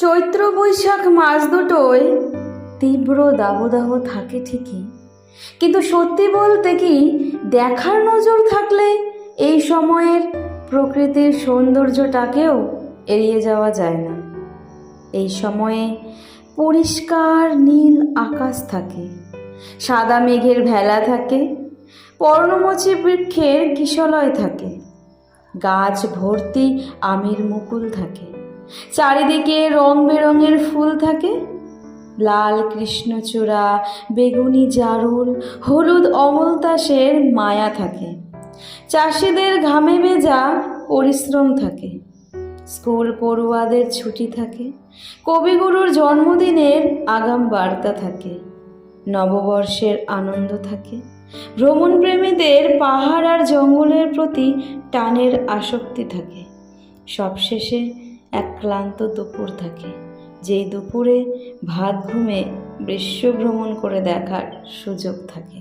চৈত্র বৈশাখ মাস দুটোয় তীব্র দাবদাহ থাকে ঠিকই। কিন্তু সত্যি বলতে কি, দেখার নজর থাকলে এই সময়ের প্রকৃতির সৌন্দর্যটাকেও এড়িয়ে যাওয়া যায় না। এই সময়ে পরিষ্কার নীল আকাশ থাকে, সাদা মেঘের ভেলা থাকে, পর্ণমোচী বৃক্ষের কিশলয় থাকে, গাছ ভর্তি আমের মুকুল থাকে। চারিদিকে রং বেরঙের ফুল থাকে। লাল কৃষ্ণচূড়া, বেগুনি জারুল, হলুদ অমলতাসের মায়া থাকে। চাষিদের ঘামে ভেজা পরিশ্রম থাকে। স্কুল পড়ুয়াদের ছুটি থাকে। কবিগুরুর জন্মদিনের আগাম বার্তা থাকে। নববর্ষের আনন্দ থাকে। ভ্রমণপ্রেমীদের পাহাড় আর জঙ্গলের প্রতি টানের আসক্তি থাকে। সবশেষে এক ক্লান্ত দুপুর থাকে। যেই দুপুরে ভাত ঘুমে বিশ্ব ভ্রমণ করে দেখার সুযোগ থাকে।